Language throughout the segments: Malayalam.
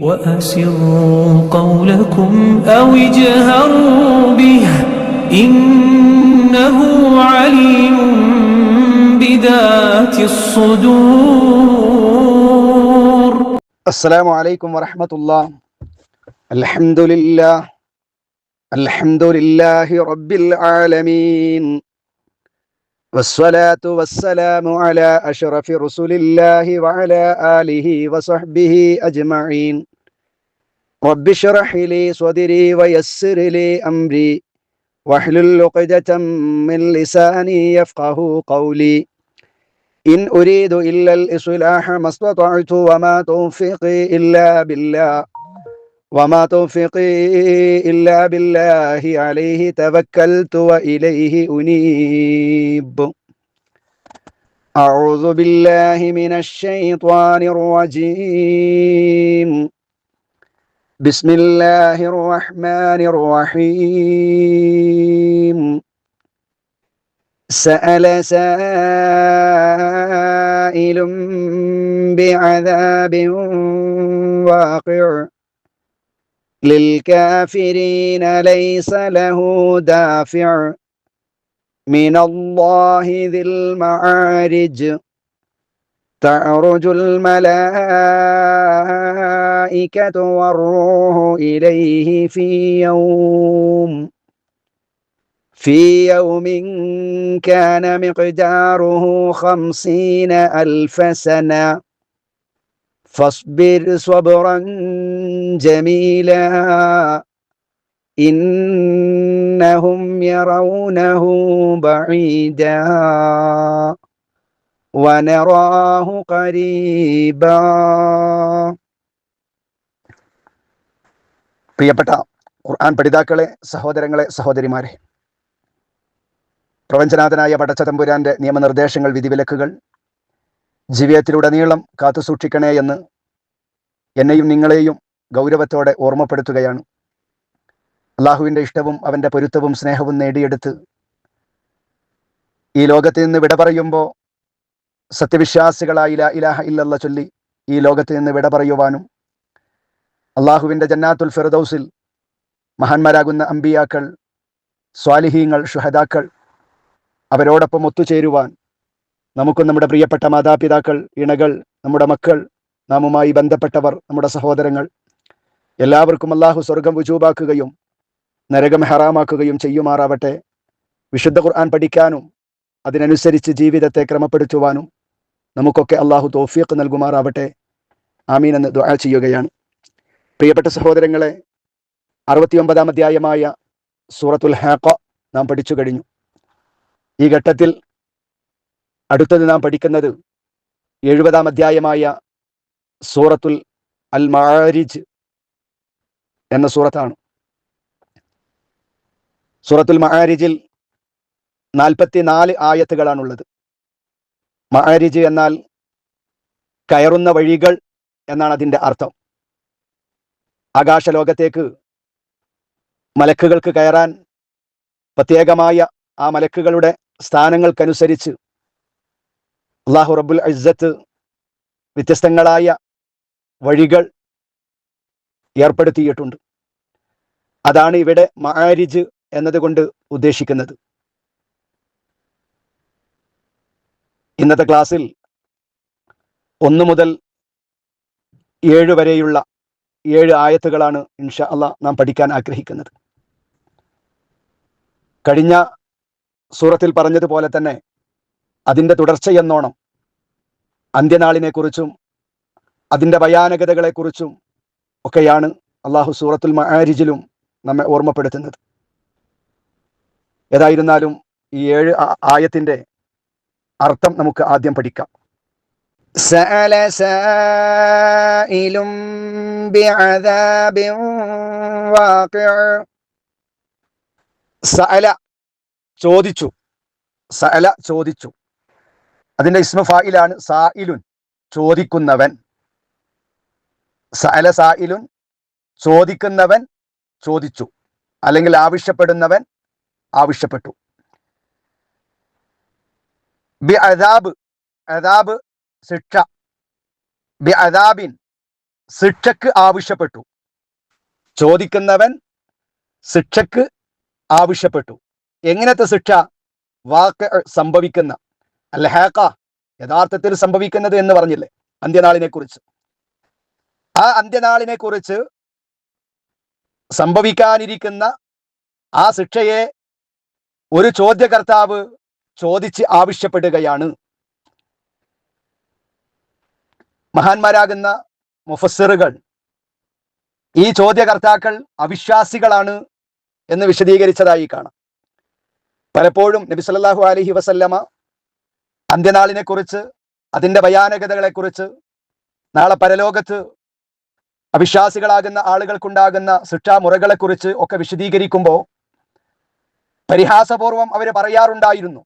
وأسروا قولكم أو اجهروا به إنه عليم بذات الصدور. السلام عليكم ورحمة الله. الحمد لله. الحمد لله رب العالمين. والصلاة والسلام على أشرف رسل الله وعلى آله وصحبه أجمعين. رب اشرح لي صدري ويسر لي أمري. واحلل عقدة من لساني يفقه قولي. إن أريد إلا الإصلاح ما استطعت وما توفيقي إلا بالله. وما توفيقي إلا بالله عليه توكلت وإليه أنيب. أعوذ بالله من الشيطان الرجيم. بسم الله الرحمن الرحيم. سأل سائل بعذاب واقع. للكافرين ليس له دافع من الله ذي المعارج. تعرج الملائكة والروح إليه في يوم في يوم كان مقداره خمسين ألف سنة. فاصبر صبرا جميلا إنهم يرونه بعيدا ونراه قريبا പ്രിയപ്പെട്ട ഖുർആൻ പഠിതാക്കളെ സഹോദരങ്ങളെ സഹോദരിമാരെ പ്രപഞ്ചനാഥനായ പടച്ചതമ്പുരാന്റെ നിയമനിർദ്ദേശങ്ങൾ വിധിവിലക്കുകൾ ജീവിതത്തിലുടനീളം കാത്തു സൂക്ഷിക്കണേ എന്ന് എന്നെയും നിങ്ങളെയും ഗൗരവത്തോടെ ഓർമ്മപ്പെടുത്തുകയാണ്. അള്ളാഹുവിന്റെ ഇഷ്ടവും അവന്റെ പൊരുത്തവും സ്നേഹവും നേടിയെടുത്ത് ഈ ലോകത്ത് നിന്ന് വിട പറയുമ്പോൾ സത്യവിശ്വാസികളായി ഇലാഹ ഇല്ലല്ല ചൊല്ലി ഈ ലോകത്ത് നിന്ന് വിട പറയുവാനും അള്ളാഹുവിന്റെ ജന്നാത്തുൽ ഫിറദൌസിൽ മഹാന്മാരാകുന്ന അമ്പിയാക്കൾ സ്വാലിഹീങ്ങൾ ഷുഹദാക്കൾ അവരോടൊപ്പം ഒത്തുചേരുവാൻ നമുക്കും നമ്മുടെ പ്രിയപ്പെട്ട മാതാപിതാക്കൾ ഇണകൾ നമ്മുടെ മക്കൾ നാമുമായി ബന്ധപ്പെട്ടവർ നമ്മുടെ സഹോദരങ്ങൾ എല്ലാവർക്കും അള്ളാഹു സ്വർഗം വുജൂബാക്കുകയും നരകം ഹറാമാക്കുകയും ചെയ്യുമാറാവട്ടെ. വിശുദ്ധ ഖുർആൻ പഠിക്കാനും അതിനനുസരിച്ച് ജീവിതത്തെ ക്രമപ്പെടുത്തുവാനും നമുക്കൊക്കെ അള്ളാഹു തോഫിയക്ക് നൽകുമാറാവട്ടെ. ആമീൻ എന്ന് ദുആ ചെയ്യുകയാണ്. പ്രിയപ്പെട്ട സഹോദരങ്ങളെ അറുപത്തിയൊമ്പതാം അധ്യായമായ സൂറത്തുൽ ഹാക്ക നാം പഠിച്ചു കഴിഞ്ഞു. ഈ ഘട്ടത്തിൽ അടുത്തത് നാം പഠിക്കുന്നത് എഴുപതാം അധ്യായമായ സൂറത്തുൽ അൽ മാരിജ് എന്ന സൂറത്താണ്. സൂറത്തുൽ മഹാരിജിൽ നാൽപ്പത്തിനാല് ആയത്തുകളാണുള്ളത്. മഹാരിജ് എന്നാൽ കയറുന്ന വഴികൾ എന്നാണ് അതിന്റെ അർത്ഥം. ആകാശലോകത്തേക്ക് മലക്കുകൾക്ക് കയറാൻ പ്രത്യേകമായ ആ മലക്കുകളുടെ സ്ഥാനങ്ങൾക്കനുസരിച്ച് അള്ളാഹു റബ്ബുൽ ഇസ്സത്ത് വ്യത്യസ്തങ്ങളായ വഴികൾ ഏർപ്പെടുത്തിയിട്ടുണ്ട്. അതാണ് ഇവിടെ മാരിജ് എന്നതുകൊണ്ട് ഉദ്ദേശിക്കുന്നത്. ഇന്നത്തെ ക്ലാസ്സിൽ ഒന്ന് മുതൽ ഏഴ് വരെയുള്ള ഏഴ് ആയത്തുകളാണ് ഇൻഷാ അല്ല നാം പഠിക്കാൻ ആഗ്രഹിക്കുന്നത്. കഴിഞ്ഞ സൂറത്തിൽ പറഞ്ഞതുപോലെ തന്നെ അതിന്റെ തുടർച്ചയെന്നോണം അന്ത്യനാളിനെക്കുറിച്ചും അതിൻ്റെ ഭയാനകതകളെക്കുറിച്ചും ഒക്കെയാണ് അള്ളാഹു സൂറത്തുൽ മഹാരിജിലും നമ്മെ ഓർമ്മപ്പെടുത്തുന്നത് ഏതായിരുന്നാലും ഈ ഏഴ് ആയത്തിൻ്റെ അർത്ഥം നമുക്ക് ആദ്യം പഠിക്കാം سأل سائل بعذاب واقع സഅല ചോദിച്ചു സഅല ചോദിച്ചു അതിന്റെ ഇസ്മ ഫായിലാണ് സായിലുൻ ചോദിക്കുന്നവൻ. സഅല സായിലുൻ ചോദിക്കുന്നവൻ ചോദിച്ചു. അല്ലെങ്കിൽ ആവശ്യപ്പെടുന്നവൻ ആവശ്യപ്പെട്ടു. ബി അദാബ് അദാബ് ശിക്ഷ. ബി അദാബിൻ ശിക്ഷക്ക് ആവശ്യപ്പെട്ടു. ചോദിക്കുന്നവൻ ശിക്ഷക്ക് ആവശ്യപ്പെട്ടു. എങ്ങനത്തെ ശിക്ഷ? വാക്ക് സംഭവിക്കുന്ന അല്ല ഹാക്ക. യഥാർത്ഥത്തിൽ സംഭവിക്കുന്നത് എന്ന് പറഞ്ഞില്ലേ? അന്ത്യനാളിനെ കുറിച്ച് ആ അന്ത്യനാളിനെ കുറിച്ച് സംഭവിക്കാനിരിക്കുന്ന ആ ശിക്ഷയെ ഒരു ചോദ്യകർത്താവ് ചോദിച്ച് ആവശ്യപ്പെടുകയാണ്. മഹാന്മാരാകുന്ന മുഫസ്സിറുകൾ ഈ ചോദ്യകർത്താക്കൾ അവിശ്വാസികളാണ് എന്ന് വിശദീകരിച്ചതായി കാണാം. പലപ്പോഴും നബി സല്ലല്ലാഹു അലൈഹി വസല്ലമ അന്ത്യനാളിനെ കുറിച്ച് അതിന്റെ ഭയാനകതകളെ കുറിച്ച് നാളെ പരലോകത്ത് അവിശ്വാസികളാകുന്ന ആളുകൾക്കുണ്ടാകുന്ന ശിക്ഷാമുറകളെ കുറിച്ച് ഒക്കെ വിശദീകരിക്കുമ്പോൾ പരിഹാസപൂർവം അവർ പറയാറുണ്ടായിരുന്നു.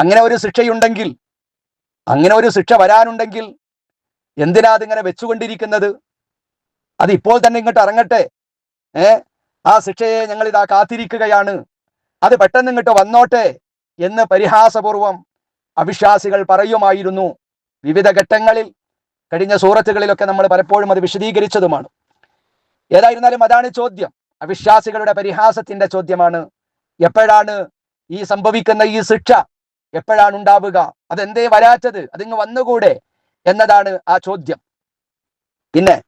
അങ്ങനെ ഒരു ശിക്ഷയുണ്ടെങ്കിൽ അങ്ങനെ ഒരു ശിക്ഷ വരാനുണ്ടെങ്കിൽ എന്തിനാ അതിങ്ങനെ വെച്ചുകൊണ്ടിരിക്കുന്നത്? അത് ഇപ്പോൾ തന്നെ ഇങ്ങോട്ട് ഇറങ്ങട്ടെ. ഏ? ആ ശിക്ഷയെ ഞങ്ങൾ ഇതാ കാത്തിരിക്കുകയാണ്. അത് പെട്ടെന്ന് ഇങ്ങോട്ട് വന്നോട്ടെ. എന്ന് പരിഹാസപൂർവം അവിശ്വാസികൾ പറയുമായിരുന്നു. വിവിധ ഘട്ടങ്ങളിൽ കഴിഞ്ഞ സൂറത്തുകളിലൊക്കെ നമ്മൾ പലപ്പോഴും അത് വിശദീകരിച്ചതുമാണ്. ഏതായിരുന്നാലും അതാണ് ചോദ്യം. അവിശ്വാസികളുടെ പരിഹാസത്തിന്റെ ചോദ്യമാണ്. എപ്പോഴാണ് ഈ സംഭവിക്കുന്ന ഈ ശിക്ഷ? എപ്പോഴാണ് ഉണ്ടാവുക? അതെന്തേ വരാത്തത്? അതിങ്ങ് വന്നുകൂടെ? എന്നതാണ് ആ ചോദ്യം. പിന്നെ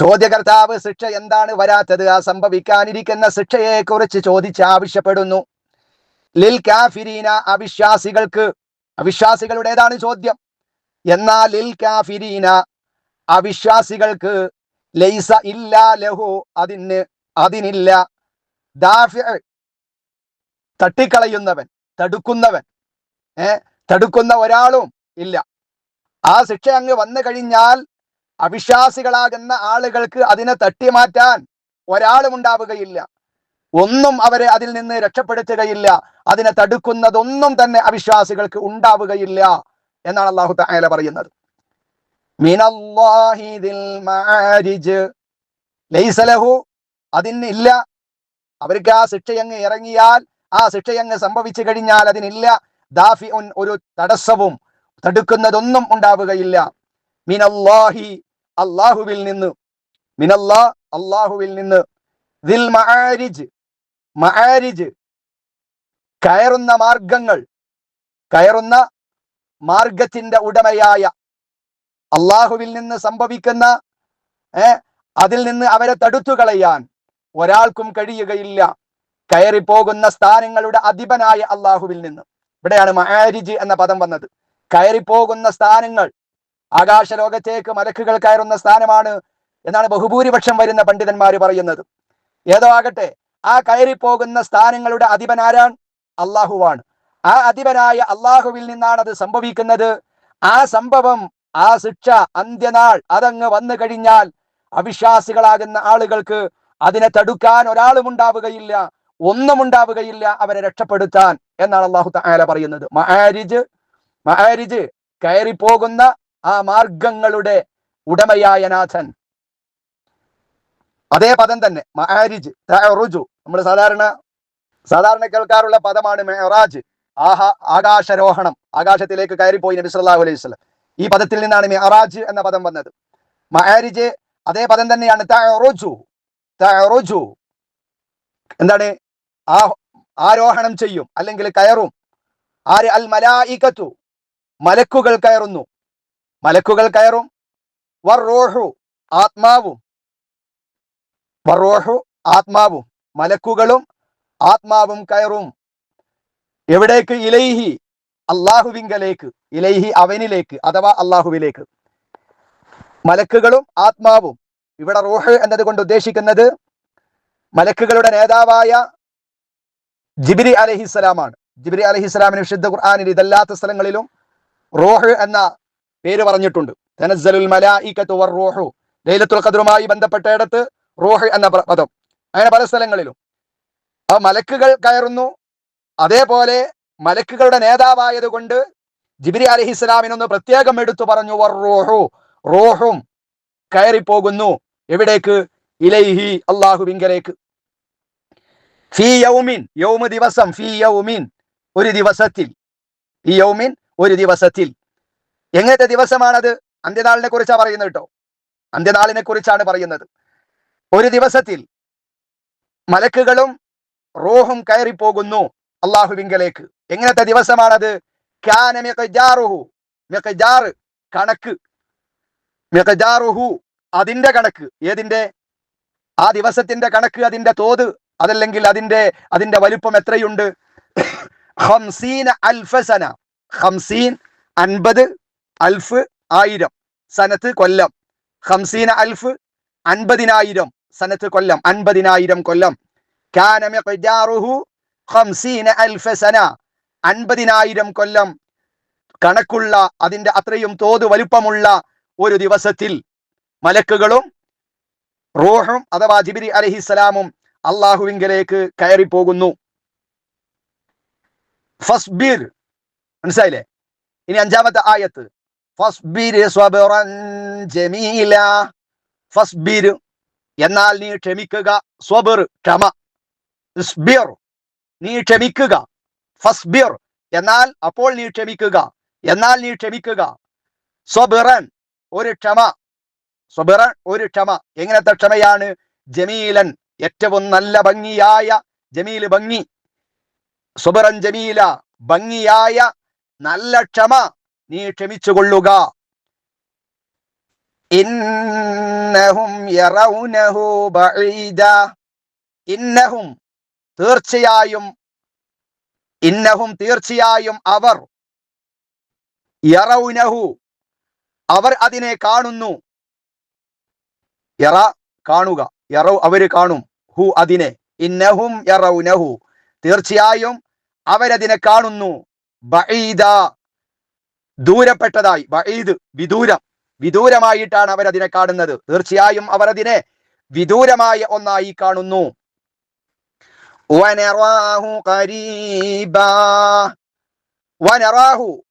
ചോദ്യകർത്താവ് ശിക്ഷ എന്താണ് വരാത്തത്? ആ സംഭവിക്കാനിരിക്കുന്ന ശിക്ഷയെ കുറിച്ച് ചോദിച്ച് ആവശ്യപ്പെടുന്നു ലിൽ കാഫിരീന അവിശ്വാസികൾക്ക് അവിശ്വാസികളുടേതാണ് ചോദ്യം. എന്നാൽ ലിൽ കാഫിരീന അവിശ്വാസികൾക്ക് ലൈസ ഇല്ല ലഹു അതിന് അതിനില്ല. തട്ടിക്കളയുന്നവൻ തടുക്കുന്നവൻ ഏ തടുക്കുന്ന ഒരാളും ഇല്ല. ആ ശിക്ഷ അങ്ങ് വന്നു കഴിഞ്ഞാൽ അവിശ്വാസികളാകുന്ന ആളുകൾക്ക് അതിനെ തട്ടിമാറ്റാൻ ഒരാളും ഉണ്ടാവുകയില്ല ഒന്നും അവരെ അതിൽ നിന്ന് രക്ഷപ്പെടുത്തുകയില്ല. അതിനെ തടുക്കുന്നതൊന്നും തന്നെ അവിശ്വാസികൾക്ക് ഉണ്ടാവുകയില്ല എന്നാണ് അള്ളാഹു തആല പറയുന്നത്. മിനല്ലാഹി ദിൽ മആരിജ് ലൈസ ലഹു. അതിനില്ല അവർക്ക് ആ ശിക്ഷയങ്ങ് ഇറങ്ങിയാൽ ആ ശിക്ഷയങ്ങ് സംഭവിച്ചു കഴിഞ്ഞാൽ അതിനില്ല. ദാഫി ഒരു തടസ്സവും തടുക്കുന്നതൊന്നും ഉണ്ടാവുകയില്ല. മിനല്ലാഹി അള്ളാഹുവിൽ നിന്ന് മിനല്ലാ അള്ളാഹുവിൽ നിന്ന് ദിൽ മആരിജ് മആരിജ് കയറുന്ന മാർഗങ്ങൾ കയറുന്ന മാർഗത്തിന്റെ ഉടമയായ അള്ളാഹുവിൽ നിന്ന് സംഭവിക്കുന്ന അതിൽ നിന്ന് അവരെ തടുത്തു കളയാൻ ഒരാൾക്കും കഴിയുകയില്ല. കയറിപ്പോകുന്ന സ്ഥാനങ്ങളുടെ അധിപനായ അള്ളാഹുവിൽ നിന്ന്. ഇവിടെയാണ് മഹാരിജ് എന്ന പദം വന്നത്. കയറിപ്പോകുന്ന സ്ഥാനങ്ങൾ ആകാശലോകത്തേക്ക് മലക്കുകൾ കയറുന്ന സ്ഥാനമാണ് എന്നാണ് ബഹുഭൂരിപക്ഷം വരുന്ന പണ്ഡിതന്മാർ പറയുന്നത്. ഏതോ ആകട്ടെ ആ കയറിപ്പോകുന്ന സ്ഥാനങ്ങളുടെ അധിപനാരാൻ അള്ളാഹുവാണ്. ആ അധിപനായ അള്ളാഹുവിൽ നിന്നാണ് അത് സംഭവിക്കുന്നത്. ആ സംഭവം ആ ശിക്ഷ അന്ത്യനാൾ അതങ്ങ് വന്നു കഴിഞ്ഞാൽ അവിശ്വാസികളാകുന്ന ആളുകൾക്ക് അതിനെ തടുക്കാൻ ഒരാളും ഉണ്ടാവുകയില്ല ഒന്നും ഉണ്ടാവുകയില്ല അവരെ രക്ഷപ്പെടുത്താൻ എന്നാണ് അള്ളാഹു തആല പറയുന്നത്. മഹാരിജ് മഹാരിജ് കയറിപ്പോകുന്ന ആ മാർഗങ്ങളുടെ ഉടമയായ നാഥൻ. അതേ പദം തന്നെ മഹാരിജ് റുജു നമ്മൾ സാധാരണ സാധാരണ കേൾക്കാറുള്ള പദമാണ് മെഹറാജ്. ആഹാ ആകാശരോഹണം ആകാശത്തിലേക്ക് കയറിപ്പോയി നബി സല്ലല്ലാഹു അലൈഹി വസല്ലം. ഈ പദത്തിൽ നിന്നാണ് മെഹറാജ് എന്ന പദം വന്നത്. മഹാരിജ് അതേ പദം തന്നെയാണ് തറുജു തറുജു എന്താണ്? ആ ആരോഹണം ചെയ്യും അല്ലെങ്കിൽ കയറും. ആര്? അൽ മലായിക്കത്തു മലക്കുകൾ കയറുന്നു. മലക്കുകൾ കയറും. വറോഹു ആത്മാവും. വറോഹു ആത്മാവും. മലക്കുകളും ആത്മാവും കയറും. എവിടേക്ക്? ഇലൈഹി. അള്ളാഹുവിങ്കലേക്ക് ഇലൈഹി അവനിലേക്ക് അഥവാ അള്ളാഹുവിലേക്ക് മലക്കുകളും ആത്മാവും. ഇവിടെ റൂഹ് എന്നതുകൊണ്ട് ഉദ്ദേശിക്കുന്നത് മലക്കുകളുടെ നേതാവായ ജിബിരി അലഹിസ്സലാമാണ്. ജിബിരി അലഹിസ്സലാമിന് വിശുദ്ധ ഖുർആാനിൽ ഇതല്ലാത്ത സ്ഥലങ്ങളിലും റോഹ് എന്ന പേര് പറഞ്ഞിട്ടുണ്ട്. തനസ്സലുൽ മലായിക്കത്തു വർ-റൂഹു ലൈലത്തുൽ ഖദ്റുമായി ബന്ധപ്പെട്ടയിടത്ത് റൂഹ് എന്ന പദം. അങ്ങനെ പല സ്ഥലങ്ങളിലും. ആ മലക്കുകൾ കയറുന്നു. അതേപോലെ മലക്കുകളുടെ നേതാവായത് കൊണ്ട് ജിബിരി അലഹിസ്സലാമിനൊന്ന് പ്രത്യേകം എടുത്തു പറഞ്ഞു വർ-റൂഹു റൂഹും. കയറിപ്പോകുന്നു. എവിടേക്ക്? ഇലൈഹി അള്ളാഹുവിങ്കലേക്ക് ഫി യൗമിൻ യൗമ ദിവസം ഫി യൗമിൻ ഒരു ദിവസത്തിൽ. ഈ യൗമിൻ ഒരു ദിവസത്തിൽ. എങ്ങനത്തെ ദിവസമാണത്? അന്ത്യനാളിനെ കുറിച്ചാണ് പറയുന്നത് കേട്ടോ. അന്ത്യനാളിനെ കുറിച്ചാണ് പറയുന്നത്. ഒരു ദിവസത്തിൽ മലക്കുകളും റോഹും കയറിപ്പോകുന്നു അള്ളാഹുവിങ്കലേക്ക്. എങ്ങനത്തെ ദിവസമാണത്. കണക്ക്. അതിന്റെ കണക്ക്. ഏതിന്റെ ആ ദിവസത്തിന്റെ കണക്ക് അതിന്റെ തോത് അതല്ലെങ്കിൽ അതിന്റെ അതിന്റെ വലിപ്പം എത്രയുണ്ട്? ഹംസീൻ അൽഫസന. ഹംസീൻ അൻപത് അൽഫ് ആയിരം. സനത്ത് കൊല്ലം. ഹംസീന അൽഫ് അൻപതിനായിരം. സനത്ത് കൊല്ലം. അൻപതിനായിരം കൊല്ലം. സന. അൻപതിനായിരം കൊല്ലം. കണക്കുള്ള അതിന്റെ അത്രയും തോത് വലുപ്പമുള്ള ഒരു ദിവസത്തിൽ മലക്കുകളും റോഹും അഥവാ ജിബിരി അലഹിസ്സലാമും അള്ളാഹുവിങ്കലേക്ക് കയറിപ്പോകുന്നു. ഫസ്ബീർ. മനസ്സിലായില്ലേ? ഇനി അഞ്ചാമത്തെ ആയത്ത്. സ്വബറൻ ജമീല എന്നാൽ നീ ക്ഷമിക്കുക. സ്വബർ ക്ഷമ. നീ ക്ഷമിക്കുക. ഫസ്ബിർ എന്നാൽ അപ്പോൾ നീ ക്ഷമിക്കുക. എന്നാൽ നീ ക്ഷമിക്കുക. സ്വബിറൻ ഒരു ക്ഷമ. സ്വബിറൻ ഒരു ക്ഷമ. എങ്ങനത്തെ ക്ഷമയാണ്? ജമീലൻ ഏറ്റവും നല്ല ഭംഗിയായ ജമീൽ ഭംഗി. സുബറൻ ജമീല ഭംഗിയായ നല്ല ക്ഷമ. നീ ക്ഷമിച്ചുകൊള്ളുക. ഇന്നഹും തീർച്ചയായും ഇന്നഹും തീർച്ചയായും അവർ യറൗനഹു അവർ അതിനെ കാണുന്നു. യറ കാണുക യറൗ അവർ കാണും ഹു അതിനെ. ഇന്നഹും യറൗനഹു തീർച്ചയായും അവരതിനെ കാണുന്നു. ബഈദ. ദൂരപ്പെട്ടതായി ബഈദ് വിദൂരം. വിദൂരമായിട്ടാണ് അവരതിനെ കാണുന്നത്. തീർച്ചയായും അവർ അതിനെ വിദൂരമായ ഒന്നായി കാണുന്നു. വനറാഹു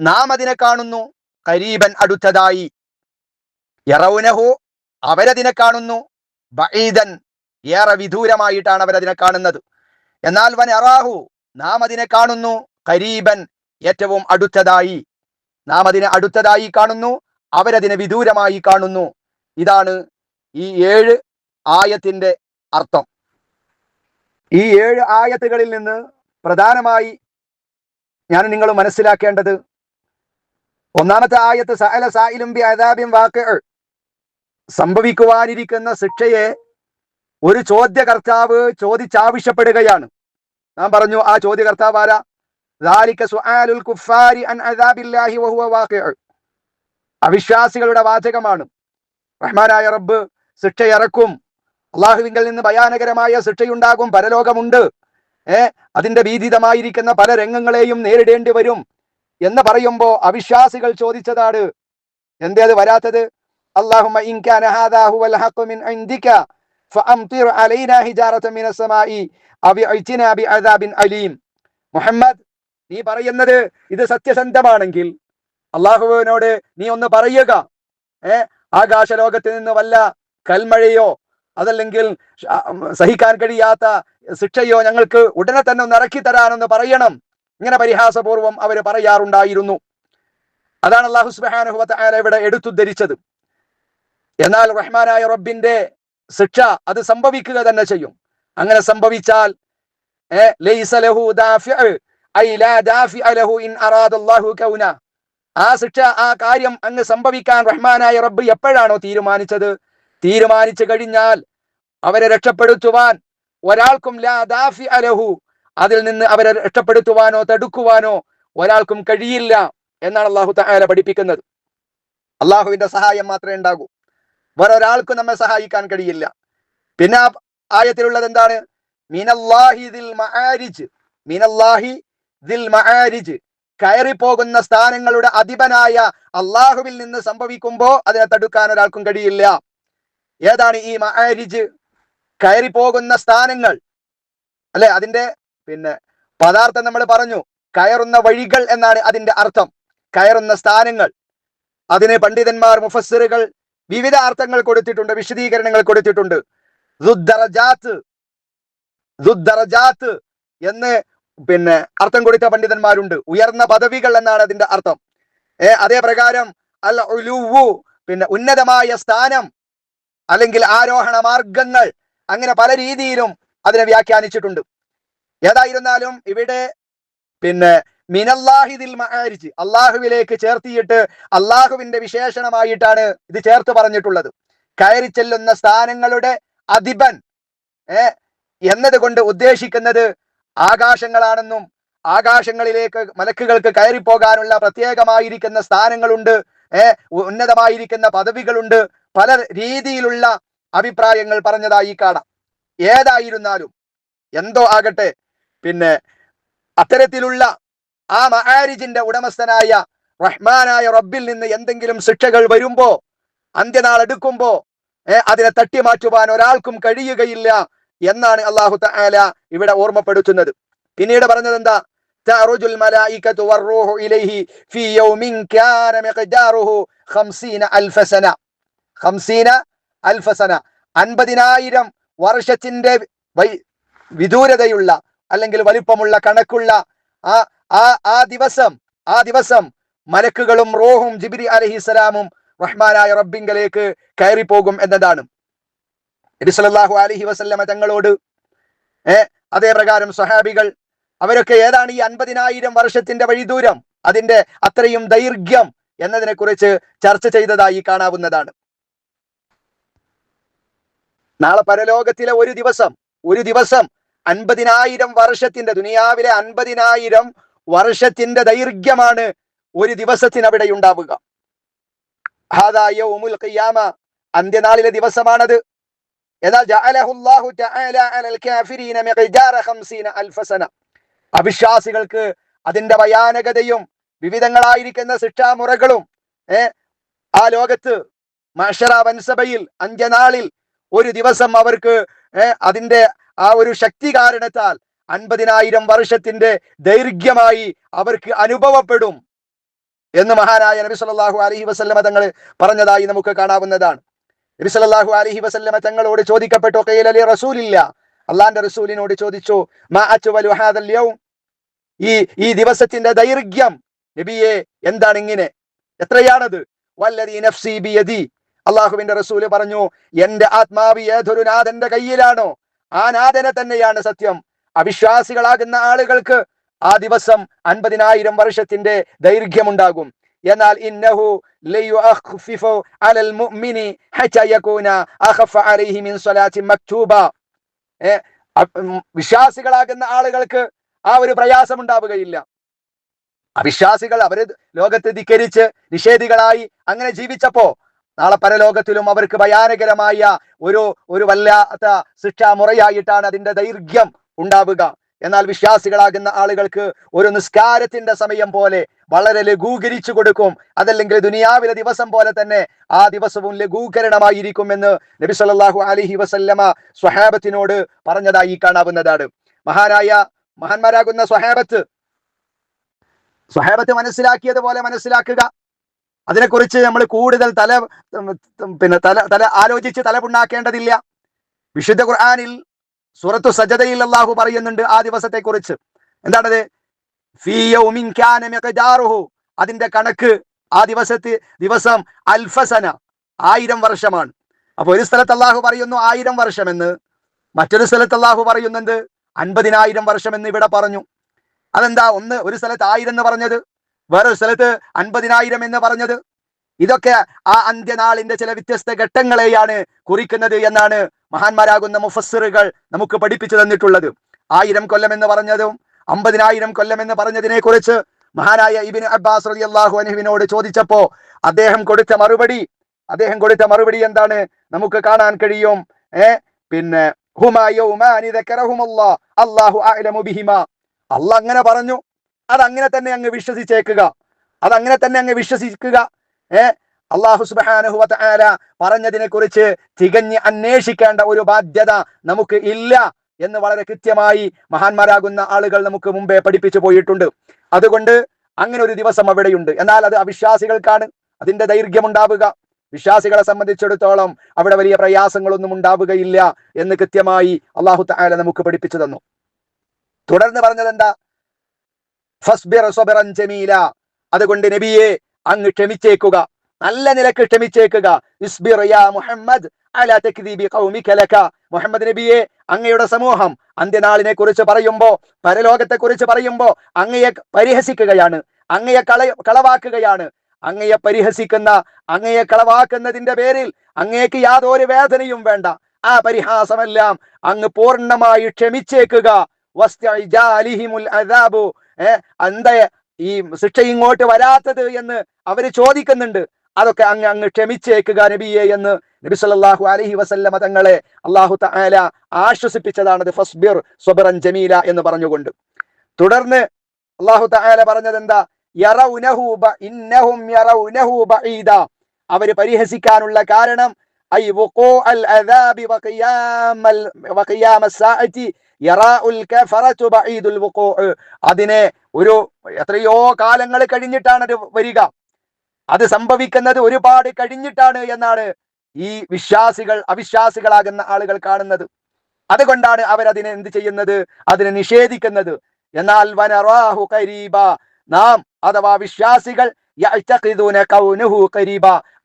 നാം അതിനെ കാണുന്നു. കരീബൻ അടുത്തതായി. യറൗനഹു അവരതിനെ കാണുന്നു. ബഈദൻ ഏറെ വിദൂരമായിട്ടാണ് അവരതിനെ കാണുന്നത്. എന്നാൽ വനറാഹു നാം അതിനെ കാണുന്നു. കരീബൻ ഏറ്റവും അടുത്തതായി. നാം അതിനെ അടുത്തതായി കാണുന്നു അവരതിനെ വിദൂരമായി കാണുന്നു. ഇതാണ് ഈ ഏഴ് ആയത്തിന്റെ അർത്ഥം. ഈ ഏഴ് ആയത്തുകളിൽ നിന്ന് പ്രധാനമായി ഞാൻ നിങ്ങൾ മനസ്സിലാക്കേണ്ടത് ഒന്നാമത്തെ ആയത്ത് സഹല സായിലും ബി അദാബിൻ വാഖിഅ് സംഭവിക്കുവാനിരിക്കുന്ന ശിക്ഷയെ ഒരു ചോദ്യകർത്താവ് ചോദിച്ചാവശ്യപ്പെടുകയാണ്. നാം പറഞ്ഞു ആ ചോദ്യകർത്താവ് ആരാ? അവിശ്വാസികളുടെ വാചകമാണ്. റഹ്മാനായ റബ്ബ് ശിക്ഷ ഇറക്കും അള്ളാഹുവിങ്കിൽ നിന്ന് ഭയാനകരമായ ശിക്ഷയുണ്ടാകും പരലോകമുണ്ട്. ഏർ അതിന്റെ ഭീതിതമായിരിക്കുന്ന പല രംഗങ്ങളെയും നേരിടേണ്ടി വരും എന്ന് പറയുമ്പോ അവിശ്വാസികൾ ചോദിച്ചതാണ്. എന്തേ അത് വരാത്തത്? അള്ളാഹു മുഹമ്മദ് നീ പറയുന്നത് ഇത് സത്യസന്ധമാണെങ്കിൽ അള്ളാഹുവിനോട് നീ ഒന്ന് പറയുക. ഏ? ആകാശലോകത്ത് നിന്ന് വല്ല കൽമഴയോ അതല്ലെങ്കിൽ സഹിക്കാൻ കഴിയാത്ത ശിക്ഷയോ ഞങ്ങൾക്ക് ഉടനെ തന്നെ ഒന്ന് ഇറക്കി തരാനൊന്ന് പറയണം. ഇങ്ങനെ പരിഹാസപൂർവം അവർ പറയാറുണ്ടായിരുന്നു. അതാണ് അള്ളാഹു തആല ഇവിടെ എടുത്തുദ്ധരിച്ചത്. എന്നാൽ റഹ്മാനായ റബ്ബിന്റെ ശിക്ഷ അത് സംഭവിക്കുക തന്നെ ചെയ്യും. അങ്ങനെ സംഭവിച്ചാൽ ആ ശിക്ഷ ആ കാര്യം അങ്ങ് സംഭവിക്കാൻ റഹ്മാനായ റബ്ബ് എപ്പോഴാണോ തീരുമാനിച്ചത്? തീരുമാനിച്ചു കഴിഞ്ഞാൽ അവരെ രക്ഷപ്പെടുത്തുവാൻ ഒരാൾക്കും ലാ ദാഫി ലഹു അതിൽ നിന്ന് അവരെ രക്ഷപ്പെടുത്തുവാനോ തടുക്കുവാനോ ഒരാൾക്കും കഴിയില്ല എന്നാണ് അള്ളാഹു തആല പഠിപ്പിക്കുന്നത്. അള്ളാഹുവിന്റെ സഹായം മാത്രമേ ഉണ്ടാകൂ. വേറൊരാൾക്കും നമ്മെ സഹായിക്കാൻ കഴിയില്ല. പിന്നെ ആയത്തിലുള്ളത് എന്താണ്? മിനല്ലാഹി ദിൽ മആരിജ്. മിനല്ലാഹി ദിൽ മആരിജ്. കയറിപ്പോകുന്ന സ്ഥാനങ്ങളുടെ അധിപനായ അള്ളാഹുവിൽ നിന്ന് സംഭവിക്കുമ്പോ അതിനെ തടുക്കാൻ ഒരാൾക്കും കഴിയില്ല. ഏതാണ് ഈ മആരിജ്? കയറിപ്പോകുന്ന സ്ഥാനങ്ങൾ. അല്ലെ? അതിന്റെ പിന്നെ പദാർത്ഥം നമ്മൾ പറഞ്ഞു. കയറുന്ന വഴികൾ എന്നാണ് അതിന്റെ അർത്ഥം. കയറുന്ന സ്ഥാനങ്ങൾ. അതിന് പണ്ഡിതന്മാർ മുഫസ്സിറുകൾ വിവിധ അർത്ഥങ്ങൾ കൊടുത്തിട്ടുണ്ട് വിശദീകരണങ്ങൾ കൊടുത്തിട്ടുണ്ട്. എന്ന് പിന്നെ അർത്ഥം കൊടുത്ത പണ്ഡിതന്മാരുണ്ട്. ഉയർന്ന പദവികൾ എന്നാണ് അതിന്റെ അർത്ഥം. ഏ അതേ പ്രകാരം അൽ ഉലുവു പിന്നെ ഉന്നതമായ സ്ഥാനം അല്ലെങ്കിൽ ആരോഹണ മാർഗങ്ങൾ അങ്ങനെ പല രീതിയിലും അതിനെ വ്യാഖ്യാനിച്ചിട്ടുണ്ട്. ഏതായിരുന്നാലും ഇവിടെ പിന്നെ മിനല്ലാഹിദിൽ മഹാരിച്ച് അള്ളാഹുവിലേക്ക് ചേർത്തിയിട്ട് അള്ളാഹുവിന്റെ വിശേഷണമായിട്ടാണ് ഇത് ചേർത്ത് പറഞ്ഞിട്ടുള്ളത്. കയറി ചെല്ലുന്ന സ്ഥാനങ്ങളുടെ അധിപൻ ഏ എന്നതുകൊണ്ട് ഉദ്ദേശിക്കുന്നത് ആകാശങ്ങളാണെന്നും ആകാശങ്ങളിലേക്ക് മലക്കുകൾക്ക് കയറിപ്പോകാനുള്ള പ്രത്യേകമായിരിക്കുന്ന സ്ഥാനങ്ങളുണ്ട്. ഏർ ഉന്നതമായിരിക്കുന്ന പദവികളുണ്ട്. പല രീതിയിലുള്ള അഭിപ്രായങ്ങൾ പറഞ്ഞതായി കാണാം. ഏതായിരുന്നാലും എന്തോ ആകട്ടെ. പിന്നെ അത്തരത്തിലുള്ള ആ മഹാരിജിന്റെ ഉടമസ്ഥനായ റഹ്മാനായ റബ്ബിൽ നിന്ന് എന്തെങ്കിലും ശിക്ഷകൾ വരുമ്പോ അന്ത്യനാൾ എടുക്കുമ്പോ അതിനെ തട്ടിമാറ്റുവാൻ ഒരാൾക്കും കഴിയുകയില്ല. എന്നാണ് അള്ളാഹു തആല ഇവിടെ ഓർമ്മപ്പെടുത്തുന്നത് പിന്നീട് പറഞ്ഞത് എന്താ تعرج الملائكة والروح إليه في يوم كان مقداره خمسين ألف سنة خمسين ألف سنة അൻപതിനായിരം വർഷത്തിന്റെ വൈ- വിദൂരതയുള്ള അല്ലെങ്കിൽ വലിപ്പമുള്ള കണക്കുള്ള ആ ആ ആ ദിവസം ആ ദിവസം മലക്കുകളും റോഹും ജിബിരി അലഹിസ്സലാമും റഹ്മാനായ റബ്ബിങ്കലേക്ക് കയറിപ്പോകും എന്നതാണ് നബി അലഹി വസല്ലമ തങ്ങളോട് ഏ അതേപ്രകാരം സഹാബികൾ അവരൊക്കെ ഏതാണ് ഈ അൻപതിനായിരം വർഷത്തിന്റെ വഴിദൂരം അതിന്റെ അത്രയും ദൈർഘ്യം എന്നതിനെ കുറിച്ച് ചർച്ച ചെയ്തതായി കാണാവുന്നതാണ്. നാളെ പരലോകത്തിലെ ഒരു ദിവസം ഒരു ദിവസം അൻപതിനായിരം വർഷത്തിന്റെ ദുനിയാവിലെ അൻപതിനായിരം വർഷത്തിന്റെ ദൈർഘ്യമാണ് ഒരു ദിവസത്തിന് അവിടെ ഉണ്ടാവുക. ഖിയാമ അന്ത്യനാളിലെ ദിവസമാണത്. എന്നാൽ ജഅലഹുല്ലാഹു തആല അലൽ കാഫിരീന മിഖ്ദാറ 50 സന. അവിശ്വാസികൾക്ക് അതിന്റെ ഭയാനകതയും വിവിധങ്ങളായിരിക്കുന്ന ശിക്ഷാമുറകളും ആ ലോകത്ത് മഷറ വൻസഭയിൽ അഞ്ചനാളിൽ ഒരു ദിവസം അവർക്ക് അതിന്റെ ആ ഒരു ശക്തി കാരണത്താൽ അൻപതിനായിരം വർഷത്തിന്റെ ദൈർഘ്യമായി അവർക്ക് അനുഭവപ്പെടും എന്ന് മഹാനായ നബി സല്ലല്ലാഹു അലൈഹി വസല്ലമ തങ്ങൾ പറഞ്ഞതായി നമുക്ക് കാണാവുന്നതാണ്. നബി അലഹി വസല്ലമ തങ്ങളോട് ചോദിക്കപ്പെട്ടു കയ്യിൽ അലി റസൂലില്ല? അള്ളാന്റെ റസൂലിനോട് ചോദിച്ചു ഈ ഈ ദിവസത്തിന്റെ ദൈർഘ്യം നബിയെ എന്താണ് ഇങ്ങനെ? എത്രയാണത്? വല്ലദീ നഫ്സി അള്ളാഹുവിന്റെ റസൂൽ പറഞ്ഞു എന്റെ ആത്മാവ് ഏതൊരു നാഥന്റെ കയ്യിലാണോ ആ നാഥനെ തന്നെയാണ് സത്യം. അവിശ്വാസികളാകുന്ന ആളുകൾക്ക് ആ ദിവസം അൻപതിനായിരം വർഷത്തിന്റെ ദൈർഘ്യമുണ്ടാകും. എന്നാൽ ഇന്നഹു ലയുഅഖ്ഫിഫു അലൽ മുഅ്മിനി ഹത്ത യകൂന അഖഫ അലൈഹി മിൻ സ്വലാത്തി മക്തൂബ വിശ്വാസികളാകുന്ന ആളുകൾക്ക് ആ ഒരു പ്രയാസം ഉണ്ടാവുകയില്ല. അവിശ്വാസികൾ അവർ ലോകത്ത് ധിക്കരിച്ച് നിഷേധികളായി അങ്ങനെ ജീവിച്ചപ്പോ നാളെ പരലോകത്തിലും അവർക്ക് ഭയാനകരമായ ഒരു ഒരു വല്ലാത്ത ശിക്ഷാമുറയായിട്ടാണ് അതിന്റെ ദൈർഘ്യം ഉണ്ടാവുക. എന്നാൽ വിശ്വാസികളാകുന്ന ആളുകൾക്ക് ഒരു നിസ്കാരത്തിന്റെ സമയം പോലെ വളരെ ലഘൂകരിച്ചു കൊടുക്കും. അതല്ലെങ്കിൽ ദുനിയാവിലെ ദിവസം പോലെ തന്നെ ആ ദിവസവും ലഘൂകരണമായിരിക്കും എന്ന് നബി സല്ലാഹു അലൈഹി വസല്ലമ സ്വഹാബത്തിനോട് പറഞ്ഞതായി കാണാവുന്നതാണ്. മഹാനായ മഹാന്മാരാകുന്ന സ്വഹാബത്ത് സ്വഹാബത്ത് മനസ്സിലാക്കിയതുപോലെ മനസ്സിലാക്കുക. അതിനെക്കുറിച്ച് നമ്മൾ കൂടുതൽ തല പിന്നെ തല തല ആലോചിച്ച് തലപുണ്ണാക്കേണ്ടതില്ല വിശുദ്ധ ഖുർആാനിൽ സൂറത്തു സജ്ജതയിൽ അള്ളാഹു പറയുന്നുണ്ട് ആ ദിവസത്തെക്കുറിച്ച്. എന്താണത് ഫീ യൗമിൻ കാന മിഖ്ദാറുഹു അതിന്റെ കണക്ക് ആ ദിവസത്തെ ദിവസം അൽഫസന ആയിരം വർഷമാണ്. അപ്പൊ ഒരു സ്ഥലത്ത് അള്ളാഹു പറയുന്നു ആയിരം വർഷമെന്ന്. മറ്റൊരു സ്ഥലത്ത് അള്ളാഹു പറയുന്നുണ്ട് അൻപതിനായിരം വർഷമെന്ന് ഇവിടെ പറഞ്ഞു. അതെന്താ? ഒന്ന് ഒരു സ്ഥലത്ത് ആയിരം എന്ന് പറഞ്ഞത്. വേറൊരു സ്ഥലത്ത് അൻപതിനായിരം എന്ന് പറഞ്ഞത്. ഇതൊക്കെ ആ അന്ത്യനാളിന്റെ ചില വ്യത്യസ്ത ഘട്ടങ്ങളെയാണ് കുറിക്കുന്നത് എന്നാണ് മഹാന്മാരാകുന്ന മുഫസ്സിറുകൾ നമുക്ക് പഠിപ്പിച്ചു തന്നിട്ടുള്ളത്. ആയിരം കൊല്ലം എന്ന് പറഞ്ഞതും അമ്പതിനായിരം കൊല്ലം എന്ന് പറഞ്ഞതിനെ കുറിച്ച് മഹാനായ ഇബിൻ അബ്ബാസ് അലി അള്ളാഹു അനഹുവിനോട് ചോദിച്ചപ്പോ അദ്ദേഹം കൊടുത്ത മറുപടി അദ്ദേഹം കൊടുത്ത മറുപടി എന്താണ്? നമുക്ക് കാണാൻ കഴിയും. ഏ? പിന്നെ അള്ളാഹ് അങ്ങനെ പറഞ്ഞു. അതങ്ങനെ തന്നെ അങ്ങ് വിശ്വസിച്ചേക്കുക. അതങ്ങനെ തന്നെ അങ്ങ് വിശ്വസിക്കുക. ഏ? അള്ളാഹു സുബ്ഹാനഹു വതആല പറഞ്ഞതിനെ കുറിച്ച് തികഞ്ഞ് അന്വേഷിക്കേണ്ട ഒരു ബാധ്യത നമുക്ക് ഇല്ല. എന്ന് വളരെ കൃത്യമായി മഹാന്മാരാകുന്ന ആളുകൾ നമുക്ക് മുമ്പേ പഠിപ്പിച്ചു പോയിട്ടുണ്ട്. അതുകൊണ്ട് അങ്ങനെ ഒരു ദിവസം അവിടെയുണ്ട്. എന്നാൽ അത് അവിശ്വാസികൾക്കാണ്. അതിന്റെ ദൈർഘ്യം ഉണ്ടാവുക. വിശ്വാസികളെ സംബന്ധിച്ചിടത്തോളം അവിടെ വലിയ പ്രയാസങ്ങളൊന്നും ഉണ്ടാവുകയില്ല എന്ന് കൃത്യമായി അള്ളാഹു തആല നമുക്ക് പഠിപ്പിച്ചു തന്നു. തുടർന്ന് പറഞ്ഞത് എന്താ ഫസ്ബിർ അതുകൊണ്ട് നബിയെ അങ്ങ് ക്ഷമിച്ചേക്കുക. നല്ല നിലയ്ക്ക് ക്ഷമിച്ചേക്കുക. മുഹമ്മദ് മുഹമ്മദ് നബിയെ അങ്ങയുടെ സമൂഹം അന്ത്യനാളിനെ കുറിച്ച് പറയുമ്പോ പരലോകത്തെ കുറിച്ച് പറയുമ്പോ അങ്ങയെ പരിഹസിക്കുകയാണ്. അങ്ങയെ കള കളവാക്കുകയാണ്. അങ്ങയെ പരിഹസിക്കുന്ന അങ്ങയെ കളവാക്കുന്നതിന്റെ പേരിൽ അങ്ങേക്ക് യാതൊരു വേദനയും വേണ്ട. ആ പരിഹാസമെല്ലാം അങ്ങ് പൂർണമായി ക്ഷമിച്ചേക്കുക. എന്താ ഈ ശിക്ഷ ഇങ്ങോട്ട് വരാത്തത് എന്ന് അവർ ചോദിക്കുന്നുണ്ട്. അതൊക്കെ അങ്ങ് അങ്ങ് ക്ഷമിച്ചേക്കുക നബിയെ എന്ന് നബി സല്ലല്ലാഹു അലൈഹി വസല്ലമ തങ്ങളെ അള്ളാഹു തആല ആശ്വസിപ്പിച്ചതാണത്. ഫസ്ബിർ സ്വബറൻ ജമീല എന്ന് പറഞ്ഞുകൊണ്ട്. തുടർന്ന് അള്ളാഹു തആല പറഞ്ഞത് എന്താ അവർ പരിഹസിക്കാനുള്ള കാരണം അതിനെ ഒരു എത്രയോ കാലങ്ങൾ കഴിഞ്ഞിട്ടാണ് അത് വരിക. അത് സംഭവിക്കുന്നത് ഒരുപാട് കഴിഞ്ഞിട്ടാണ് എന്നാണ് ഈ വിശ്വാസികൾ അവിശ്വാസികളാകുന്ന ആളുകൾ കാണുന്നത്. അതുകൊണ്ടാണ് അവരതിനെ എന്ത് ചെയ്യുന്നത്? അതിനെ നിഷേധിക്കുന്നത്. എന്നാൽ വനറാഹു കരീബ നാം അഥവാ വിശ്വാസികൾ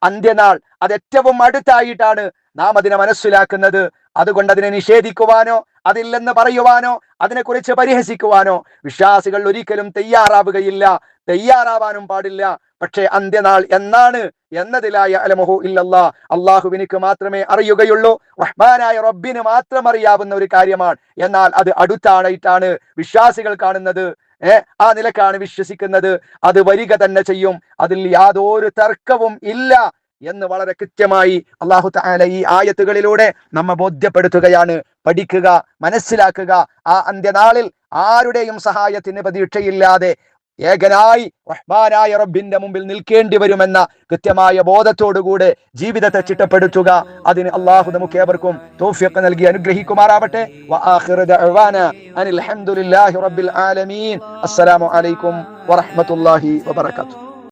അന്ത്യനാൾ അത് ഏറ്റവും അടുത്തായിട്ടാണ് നാം അതിനെ മനസ്സിലാക്കുന്നത്. അതുകൊണ്ട് അതിനെ നിഷേധിക്കുവാനോ അതില്ലെന്ന് പറയുവാനോ അതിനെക്കുറിച്ച് പരിഹസിക്കുവാനോ വിശ്വാസികൾ ഒരിക്കലും തയ്യാറാവുകയില്ല. തയ്യാറാവാനും പാടില്ല. പക്ഷേ അന്ത്യനാൾ എന്നാണ് എന്നതിലായ അലമുഹു ഇല്ലല്ലാ. അള്ളാഹുവിനിക്ക് മാത്രമേ അറിയുകയുള്ളൂ. റഹ്മാനായ റബ്ബിന് മാത്രം അറിയാവുന്ന ഒരു കാര്യമാണ്. എന്നാൽ അത് അടുത്താണായിട്ടാണ് വിശ്വാസികൾ കാണുന്നത്. ഏർ ആ നിലക്കാണ് വിശ്വസിക്കുന്നത്. അത് വരിക തന്നെ ചെയ്യും. അതിൽ യാതൊരു തർക്കവും ഇല്ല എന്ന് വളരെ കൃത്യമായി അള്ളാഹു താല ഈ ആയത്തുകളിലൂടെ നമ്മെ ബോധ്യപ്പെടുത്തുകയാണ്. പഠിക്കുക മനസ്സിലാക്കുക. ആ അന്ത്യനാളിൽ ആരുടെയും സഹായത്തിന് പ്രതീക്ഷയില്ലാതെ ഏകനായി റഹ്മാനായ റബ്ബിന്റെ മുമ്പിൽ നിൽക്കേണ്ടി വരുമെന്ന കൃത്യമായ ബോധത്തോടുകൂടെ ജീവിതത്തെ ചിട്ടപ്പെടുത്തുക. അതിന് അള്ളാഹു നമുക്ക് ഏവർക്കും തോഫിയൊക്കെ നൽകി അനുഗ്രഹിക്കുമാറാവട്ടെ. അസ്സലാമു അലൈക്കും വറഹ്മത്തുള്ളാഹി വബറകാതുഹു.